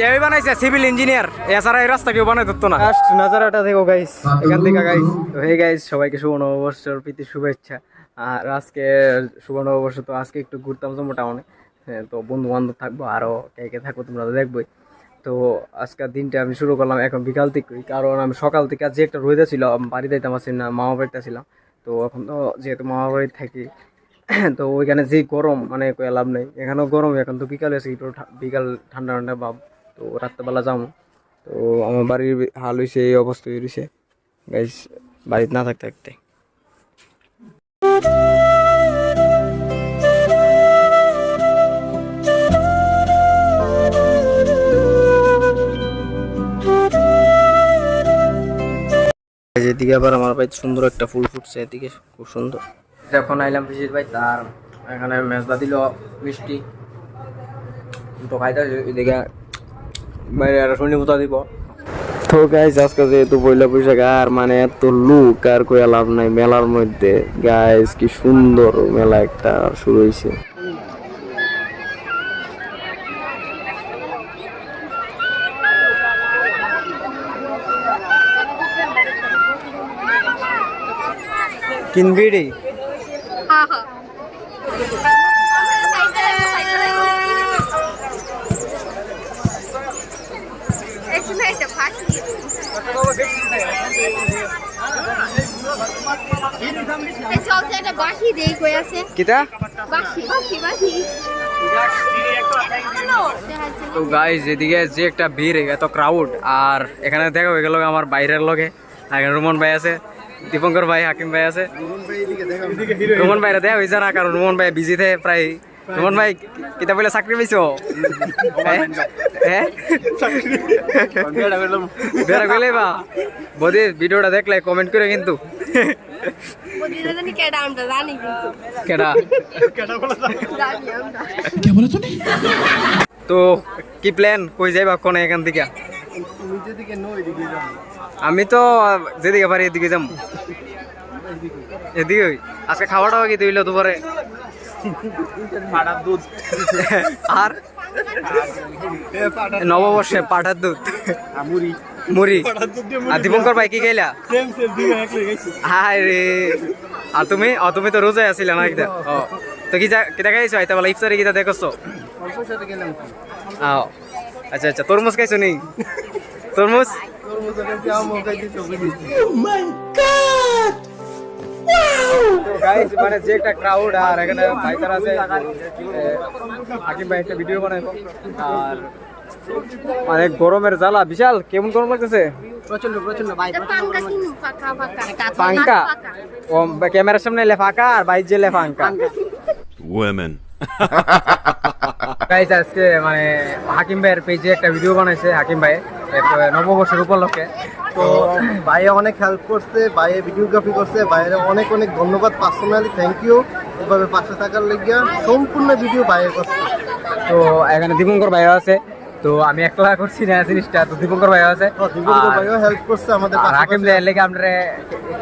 যে বানাইছে civil engineer এছাড়া এই রাস্তা কেউ বানাই ধরতো না। নাজারাটা দেখো গাইস এখান থেকে গাইস হে গাইস সবাইকে শুভ নববর্ষের প্রীতি শুভেচ্ছা। আর আজকে শুভ নববর্ষ তো আজকে একটু ঘুরতাম জম্মু টাউনে হ্যাঁ, তো বন্ধু বান্ধব থাকব আরও কে কে থাকব তোমরা দেখবোই। তো আজকের দিনটা আমি শুরু করলাম এখন বিকাল থেকে কারণ আমি সকাল থেকে যে একটা রোদে ছিল বাড়িতে আসি না মামা বাড়িতে ছিলাম। তো এখন তো যেহেতু মামা বাড়িতে থাকি তো ওইখানে যে গরম মানে লাভ নেই। এখানেও গরম এখন তো বিকাল এসে একটু বিকাল ঠান্ডা ঠান্ডা ভাব। তো রাত্রেবেলা যাব তো আমার বাড়ির হাল হয়েছে এই অবস্থা হয়েছে গাইস বাড়িতে না থাকতে থাকতে। এদিকে আবার আমার ভাই সুন্দর একটা ফুল ফুটছে, এদিকে খুব সুন্দর। যখন আইলাম পিসির ভাই, তার এখানে মেজদা দিল মিষ্টি। তো খাইতে এদিকে বাইরে আর শনি মুতা দিব। তো গাইজ আজকে যেহেতু পয়লা বৈশাখ আর মানে এত লুক আর কই লাভ নাই মেলার মধ্যে। গাইজ কি সুন্দর মেলা একটা শুরু হয়েছে কিনবি রে? हाँ हाँ তো গাইজ এদিকে যে একটা ভিড় এত ক্রাউড আর এখানে দেখা হয়ে গেল আমার বাইরের লগে এখানে রুমন ভাই আছে দীপঙ্কর ভাই হাকিম ভাই আছে। রুমন ভাইরা দেখা হয়েছে না কারণ রুমন ভাই বিজি বিজিতে প্রায় রুমন ভাই কিতা বলে চাকরি পাইছো? বেড়া গেলে বা। বদি ভিডিওটা দেখলে কমেন্ট করে কিন্তু। বদিনা জানি কেডা আমরা জানি কিন্তু। কেডা? জানি। আমরা তো কি প্ল্যান কই যাইবা কোনে এখান থেকে? আমি তো যেদিকে পারি এদিকে যাম। এদিকে। আজকে খাওয়া দাওয়া কি দিল দুপুরে দুধ। আর? নববর্ষে পাঠার দুধ। মুড়ি। মুড়ি? আর দীপঙ্কর ভাই কি খাইলা? হাই রে। আর তুমি? ও তুমি তো রোজাই আছিলা না ও। তো কি খাইছো আইতা বলা ইফতারে কিতা দেখছ? আও। আচ্ছা আচ্ছা তরমুজ খাইছো নি? তরমুজ? তোর মতো কাছে আম খাইছি চোখে দিচ্ছি গাইস মানে যে একটা ক্রাউড আর এখানে ভাইকার আছে এ, হাকিম ভাই একটা ভিডিও বানাই আর মানে গরমের জ্বালা বিশাল কেমন গরম লাগতেছে? প্রচণ্ড প্রচণ্ড ভাই পাঙ্কা কিনু পাকা পাকা। পাঙ্কা? ও ক্যামেরার সামনে এলে ফাঁকা আর বাইর যে ফাঁকা। Women. গাইস আজকে মানে হাকিম ভাইয়ের পেজে একটা ভিডিও বানাইছে হাকিম ভাই নববর্ষের উপলক্ষে। তো ভাই অনেক হেল্প করছে ভাইয়ে ভিডিওগ্রাফি করছে ভাইয়ের অনেক অনেক ধন্যবাদ পার্সোনালি থ্যাংক ইউ এভাবে পাশে থাকার লেগিয়া সম্পূর্ণ ভিডিও ভাইয়ের করছে তো এখানে দীপঙ্কর ভাইও আছে। তো আমি একলা করছি না জিনিসটা তো দীপঙ্কর ভাইও আছে। দীপঙ্কর ভাইও হেল্প করছে আমাদের হাকিম ভাইয়ের লেগে আমরা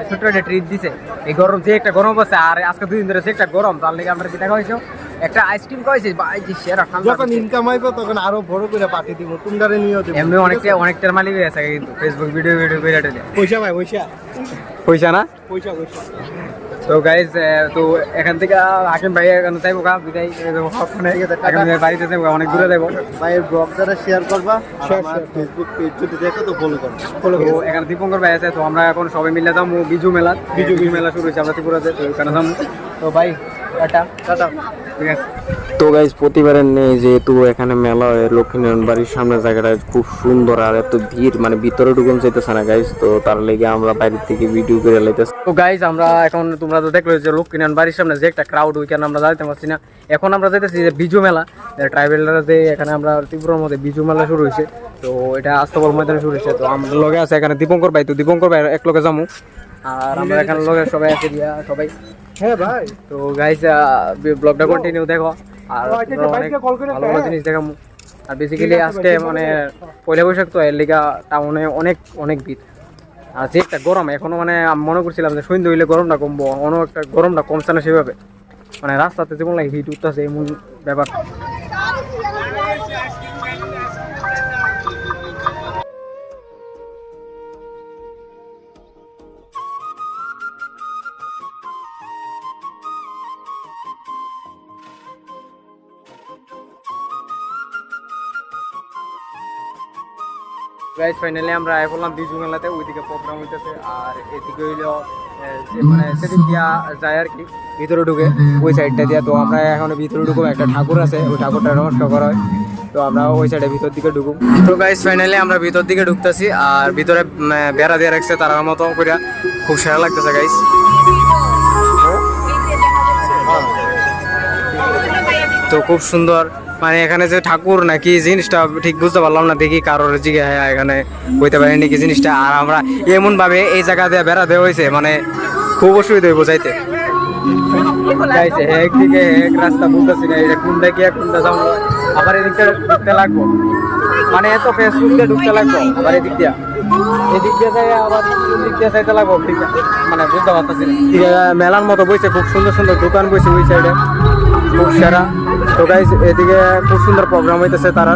ছোট্ট একটা ট্রিট দিছে। এই গরম যে একটা গরম আছে আর আজকে দুই দিন ধরে যে একটা গরম তার লেগে আমরা যেটা খাইছো একটা আইসক্রিম খাইছি ভাই যে সেরা ঠান্ডা যখন ইনকাম হইবে তখন আরও বড় করে পাঠিয়ে দিব তোমরা নিয়েও দিব এমনি অনেকটা অনেকটার মালিক হয়ে আছে কিন্তু ফেসবুক ভিডিও ভিডিও করে এটা পয়সা ভাই পয়সা। পয়সা না? পয়সা পয়সা। তো গাইজ তো এখান থেকে হাকিম ভাই এখানে যাইবো গা বিদায় ভাই বাড়িতে যাব অনেক দূরে যাব ভাইয়ের ব্লগ যারা শেয়ার করবা আমার ফেসবুক পেজ যদি দেখো তো ফলো করবা ফলো তো এখানে দীপঙ্কর ভাই আছে তো আমরা এখন সবাই মিলে যাব বিজু মেলা। বিজু বিজু মেলা শুরু হয়েছে আমরা ত্রিপুরাতে তো ওখানে যাব। তো ভাই টাটা। টাটা। তো গাইজ প্রতিবারের নেই যেহেতু এখানে মেলা হয় লক্ষ্মীনারায়ণ বাড়ির সামনে জায়গাটা খুব সুন্দর আর এত ভিড় মানে ভিতরে ঢুকুন চাইতেছে না গাইজ তো তার লেগে আমরা বাইরের থেকে ভিডিও করে লাইতেছি। তো গাইজ আমরা এখন তোমরা তো দেখল যে লক্ষ্মীনারায়ণ বাড়ির সামনে যে একটা ক্রাউড ওইখানে আমরা যাইতে পারছি না। এখন আমরা যাইতেছি যে বিজু মেলা ট্রাইবেলরা যে এখানে আমরা ত্রিপুরার মধ্যে বিজু মেলা শুরু হয়েছে তো এটা আস্তবল ময়দানে শুরু হয়েছে। তো আমরা লগে আছে এখানে দীপঙ্কর ভাই তো দীপঙ্কর ভাই এক লগে যাব আর আমরা এখানে লগে সবাই আছে দিয়া সবাই। হ্যাঁ ভাই। তো গাইস ব্লগটা কন্টিনিউ দেখো। আর অনেক ভালো ভালো জিনিস দেখামু। আর বেসিক্যালি আজকে মানে পয়লা বৈশাখ তো এর লিগা টাউনে অনেক অনেক ভিড়। আর যে একটা গরম এখনও মানে আমি মনে করছিলাম যে সৈন্য হইলে গরমটা কমবো অন্য একটা গরমটা কমছে না সেভাবে। মানে রাস্তাতে যেমন লাগে হিট উঠতেছে এমন ব্যাপার। গাইজ ফাইনালি আমরা আয় বললাম বিজু মেলাতে ওইদিকে প্রোগ্রাম হইতেছে। আর এদিকে হইল মানে সেদিক দিয়া যায় আর কি, ভিতরে ঢুকে, ওই সাইডটা দিয়া। তো আমরা এখন ভিতরে ঢুকবো একটা ঠাকুর আছে, ওই ঠাকুরটা নমস্কার করা হয়। তো আমরা ওই সাইডে ভিতর দিকে ঢুকুম। তো গাইজ ফাইনালি আমরা ভিতর দিকে ঢুকতেছি, আর ভিতরে বেড়া দিয়ে রাখছে তার মতো করে খুব সেরা লাগতেছে গাইজ তো খুব সুন্দর মানে এখানে যে ঠাকুর নাকি জিনিসটা ঠিক বুঝতে পারলাম না, দেখি কারোর জিগে হ্যাঁ এখানে কইতে পারিনি নাকি জিনিসটা। আর আমরা এমন ভাবে এই জায়গা দিয়ে দেওয়া হয়েছে মানে খুব অসুবিধা হইব যাইতে। রাস্তা আবার লাগবো। মানে ঢুকতে লাগবো মানে বুঝতে মেলার মতো বইছে, খুব সুন্দর সুন্দর দোকান বইছে ওই সাইডে খুব সেরা তো গাইজ এদিকে খুব সুন্দর প্রোগ্রাম হইতেছে তারা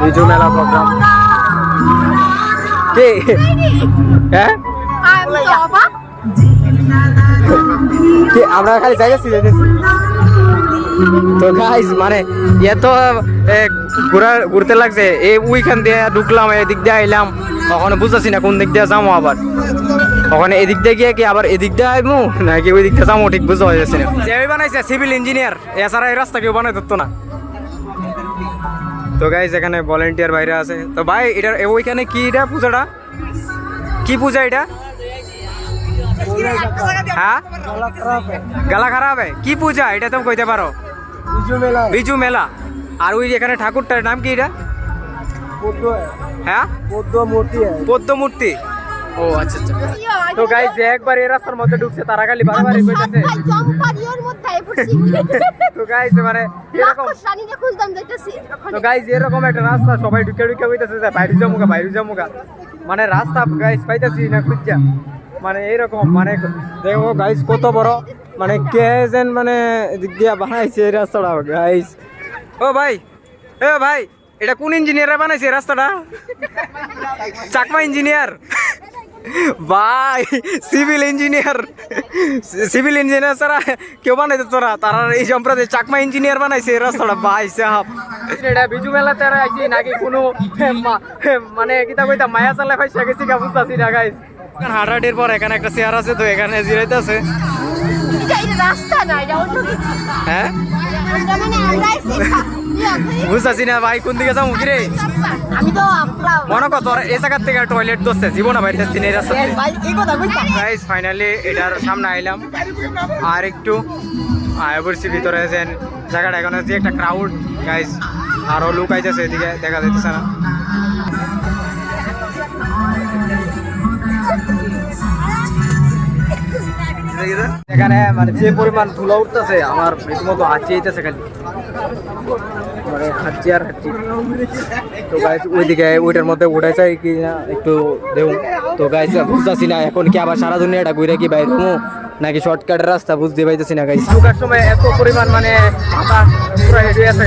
বিজু মেলা প্রোগ্রাম কে? হ্যাঁ তো অবাক আমরা খালি জায়গা ছিল তো গাইস মানে এত এ, ঘোরা ঘুরতে লাগছে। এই ওইখান দিয়ে ঢুকলাম এদিক দিয়ে আইলাম। ওখানে বুঝতেছি না কোন দিক দিয়ে যাব আবার। ওখানে এদিক দিয়ে গিয়ে কি আবার এদিক দিয়ে আইমু? নাকি ওই দিক দিয়ে যাব ঠিক বুঝতে পারছি না। যে বানাইছে সিভিল ইঞ্জিনিয়ার এছাড়া এই রাস্তা কেউ বানাই ধরতো না। তো গাইস এখানে ভলেন্টিয়ার বাইরে আছে। তো ভাই এটা ওইখানে কি এটা পূজাটা? কি পূজা এটা? হ্যাঁ? গালা খারাপ। হয় কি পূজা? এটা তুমি কইতে পারো। বিজু মেলা। আর ওই এখানে ঠাকুরটার নাম কি এটা? হ্যাঁ? পদ্ম মূর্তি ও আচ্ছা আচ্ছা। তো গাইস একবার এই রাস্তার মধ্যে ঢুকছে তারা খালি বারবারই কইতাছে। জম্পারিওর মধ্যে তো গাইস মানে এরকম তো গাইস এরকম একটা রাস্তা সবাই ঢুকে ঢুকে কইতাছে যে বাইরে যামুগা বাইরে যামুগা মানে রাস্তা গাইস পাইতাছি না খুঁজা। মানে এরকম মানে দেখো গাইস কত বড় মানে কে যেন মানে দিয়া বানাইছে এই রাস্তাটা গাইস ও ভাই এ ভাই এটা কোন ইঞ্জিনিয়ার বানাইছে রাস্তাটা? চাকমা ইঞ্জিনিয়ার ভাই সিভিল ইঞ্জিনিয়ার সিভিল ইঞ্জিনিয়ার ছাড়া কেউ বানাইতে তোরা তারা এই সম্প্রদায় চাকমা ইঞ্জিনিয়ার বানাইছে এই রাস্তাটা ভাই সাহাব। এটা বিজু মেলা তারা আইছি নাকি কোনো মানে কিতা কইতা মায়া চালা ফাইসা গেছি গা বুঝতাছি না গাইস হাঁটাহাটির পর এখানে একটা চেয়ার আছে তো এখানে জিরাইতে আছে। রাস্তা না এটা অন্য কিছু হ্যাঁ? বুঝতাছি না ভাই কোন দিকে যাব কিরে? আমি তো মনে কর তোর এই জায়গার থেকে টয়লেট দোষে জীবন দিন গাইস ফাইনালি এটার সামনে আইলাম। আর একটু আয় পড়ছি ভিতরে জায়গাটা এখন হচ্ছে একটা ক্রাউড গাইস আরও লোক আইতেছে এদিকে দেখা যাইতেছে না। এখানে মানে যে পরিমাণ ধুলা উঠতেছে আমার রীতিমতো হাঁচি আইতেছে খালি। মানে হাঁচি আর হাঁচি তো গাইস ওইদিকে ওইটার মধ্যে উঠে চাই কি না একটু দেউ তো গাইস বুঝতেছি না এখন কি আবার সারা দুনিয়াটা ঘুরে কি বাইরে নাকি শর্টকাটের রাস্তা বুঝতে পাইতেছি না গাইস ঢুকার সময় এত পরিমাণ মানে মাথা পুরো হেঁটে আছে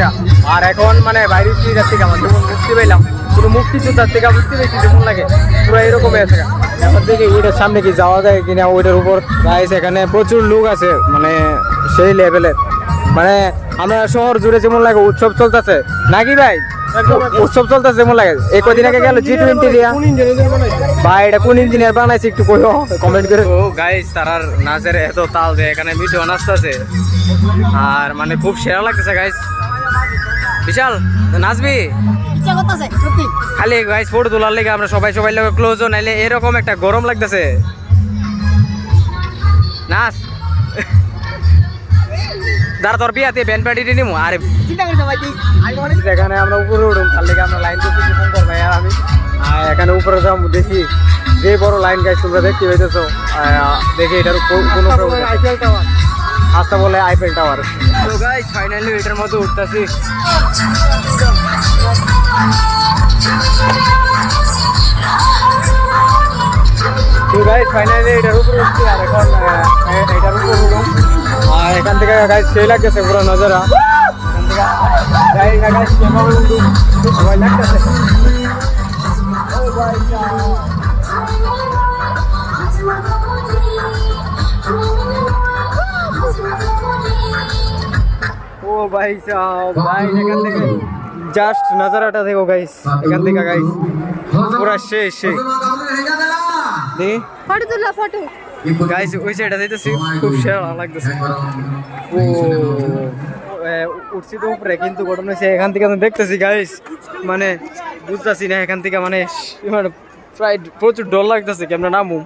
আর এখন মানে বাইরে থেকে আমার যেমন মুক্তি পাইলাম কোনো মুক্তি যোদ্ধার থেকে মুক্তি পেয়েছি যেমন লাগে পুরো এরকম আছে এখন দেখি ওইটার সামনে কি যাওয়া যায় কিনা ওইটার উপর গাইস এখানে প্রচুর লোক আছে মানে সেই লেভেলের মানে আমরা শহর জুড়ে যেমন লাগে উৎসব চলতেছে। নাকি ভাই? উৎসব চলতেছে যেমন লাগে। এই কদিন আগে গেল জি টোয়েন্টি দিয়া। ভাই এটা কোন ইঞ্জিনিয়ার বানাইছে একটু কইও কমেন্ট করে। ও গাইস তারার নাচের এত তাল দেয় এখানে মিঠু নাচতেছে। আর মানে খুব সেরা লাগতেছে গাইস বিশাল নাচবি ইচ্ছা করতেছে সত্যি। খালি গাইস ফটো তোলার লেগে আমরা সবাই সবাই লোক ক্লোজ নাইলে এরকম একটা গরম লাগতেছে। নাচ। দাঁড়া তোর বিয়াতে ব্যান্ড পার্টি নিমু আরে চিন্তা করতে ভাই এখানে আমরা উপরে উঠুম তার লেগে আমরা লাইন করছি ফোন করবে আর আমি। এখানে উপরে যাম দেখি যে বড় লাইন গাইছ তোমরা দেখতে পাইতেছো। দেখি এটার কোনো আইপিএল টাওয়ার আস্তা বলে আইপিএল টাওয়ার তো গাইস ফাইনালি এটার মধ্যে উঠতেছি। তো গাইস ফাইনালি এটার উপরে উঠছি আর এখন এটার উপরে উঠুম। আর এখান থেকে গাইস সেই লাগতেছে পুরো নজরা। লাগতেছে। ও ভাই সাহেব ভাই এখান থেকে জাস্ট নজারাটা দেখো গাইস এখান থেকে গাইস পুরা শেষ শেষ। দেখি ফটো তুলো ফটো গাইস ওই সাইডটা যাইতেছি। খুব সেরা লাগতেছে। ও উঠছি তো উপরে, কিন্তু ঘটনা হচ্ছে এখান থেকে আমি দেখতেছি গাইস মানে বুঝতেছি না, এখান থেকে মানে মানে প্রায় প্রচুর ডর লাগতেছে, কেমন নামু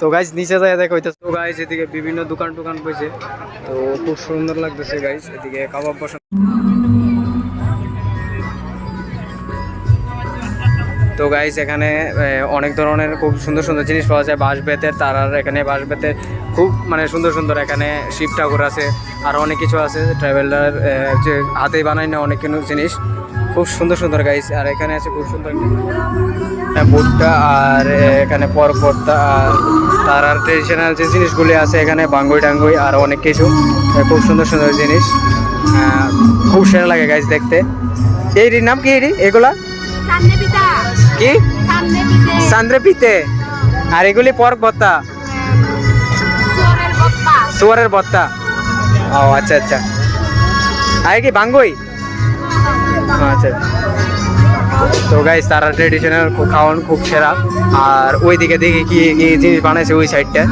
তো গাইস নিচে যায় দেখো, হইতেছে, তো গাইস এদিকে বিভিন্ন দোকান টোকান বসে তো খুব সুন্দর লাগতেছে গাইস এদিকে কাবাব বসা তো গাইস এখানে অনেক ধরনের খুব সুন্দর সুন্দর জিনিস পাওয়া যায়। বাঁশ বেতের তারার এখানে বাঁশ বেতের খুব মানে সুন্দর সুন্দর এখানে শিব ঠাকুর আছে আর অনেক কিছু আছে। ট্রাভেলার যে হাতে বানায় না অনেক কিছু জিনিস। খুব সুন্দর সুন্দর গাইস আর এখানে আছে খুব সুন্দর ভুট্টা আর এখানে পরপরতা আর তারার ট্রেডিশনাল যে জিনিসগুলি আছে এখানে বাঙ্গুই টাঙ্গুই আর অনেক কিছু। খুব সুন্দর সুন্দর জিনিস। আহ, খুব সেরা লাগে গাইস দেখতে। এইটির নাম কি এগুলা? কি? সামনে সান্দ্রে পিতে। আর এগুলি পর্ক ভত্তা সোরের বপ্পা সুয়ারের ভত্তা ও আচ্ছা আচ্ছা। আর কি বাঙ্গুই? আচ্ছা তো গাইস তারা ট্রেডিশনাল খাওয়ান খুব সেরা। আর ওইদিকে দেখি কি কি জিনিস বানাইছে ওই সাইডটা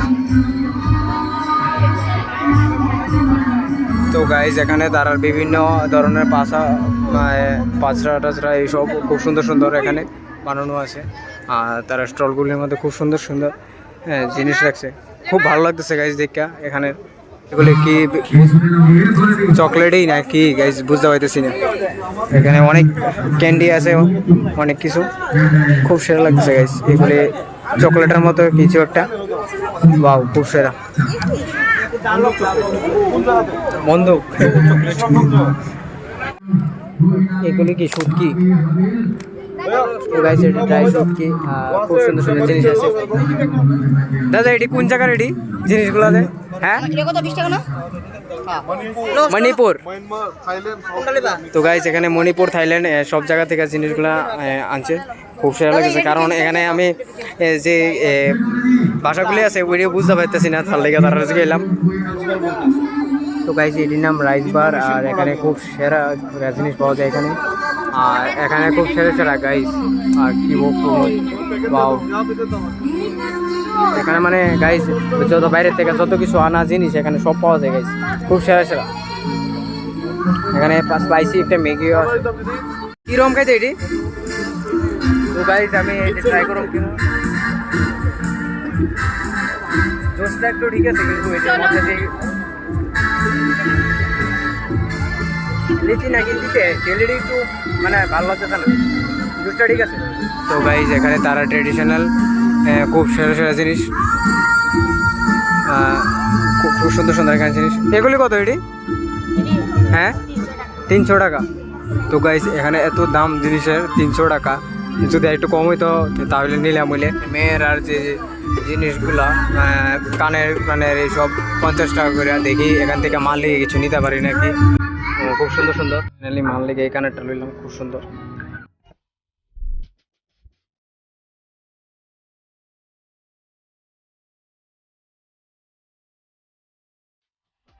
তো গাইস এখানে তারা বিভিন্ন ধরনের পাশা পাঁচরা টাচরা এইসব খুব সুন্দর সুন্দর এখানে। বানানো আছে। আর তারা স্টলগুলির মধ্যে খুব সুন্দর সুন্দর হ্যাঁ, জিনিস রাখছে। খুব ভালো লাগতেছে গাইস দেখা এখানে। এগুলি কি চকলেটই না কি গাইস বুঝতে পারতেছি না। এখানে অনেক ক্যান্ডি আছে অনেক কিছু। খুব সেরা লাগতেছে গাইস এগুলি চকলেটের মতো কিছু একটা। বাউ খুব সেরা। বন্ধু এগুলি কি শুটকি তো গাইস এটি ড্রাই শুটকি আর খুব সুন্দর সুন্দর জিনিস আছে। দাদা এটি কোন জায়গার এটি জিনিসগুলো আছে হ্যাঁ কত? বিশ টাকা না? মণিপুর। তো গাইস এখানে মণিপুর থাইল্যান্ড সব জায়গা থেকে জিনিসগুলা আনছে। খুব সেরা লাগছে। কারণ এখানে আমি যে এ, ভাষাগুলি আছে ওইটাও বুঝতে পারতেছি না। তার লেগে তারা গেলাম তো গাইস এটির নাম রাইস বার আর এখানে খুব সেরা সেরা জিনিস পাওয়া যায় এখানে। আর এখানে খুব সেরা সেরা গাইস আর কি এখানে মানে গাইস যত বাইরের থেকে যত কিছু আনা জিনিস এখানে সব পাওয়া যায় গাইস খুব সেরা সেরা এখানে স্পাইসি একটা ম্যাগিও আছে। কিরম খাইতে এটি? তো গাইস আমি ট্রাই করব কিনো জোসটা একটু ঠিক আছে, কিন্তু এটার মধ্যে লিচি একটু মানে ভালো লাগতেছে না। জুসটা ঠিক আছে। তো গাইজ এখানে তারা ট্রেডিশনাল খুব সেরা সেরা জিনিস। খুব সুন্দর সুন্দর এখানে জিনিস। এগুলি কত এটি? হ্যাঁ? তিনশো টাকা। তো গাইজ এখানে এত দাম জিনিসের, তিনশো টাকা। যদি একটু কম হইতো তাহলে নিলাম হইলে। মেয়ের আর যে জিনিসগুলা কানের কানের এইসব পঞ্চাশ টাকা করে দেখি, এখান থেকে মাল নিয়ে কিছু নিতে পারি নাকি। খুব সুন্দর সুন্দর। ফাইনালি মাল লেগে এই কানেরটা লইলাম খুব সুন্দর।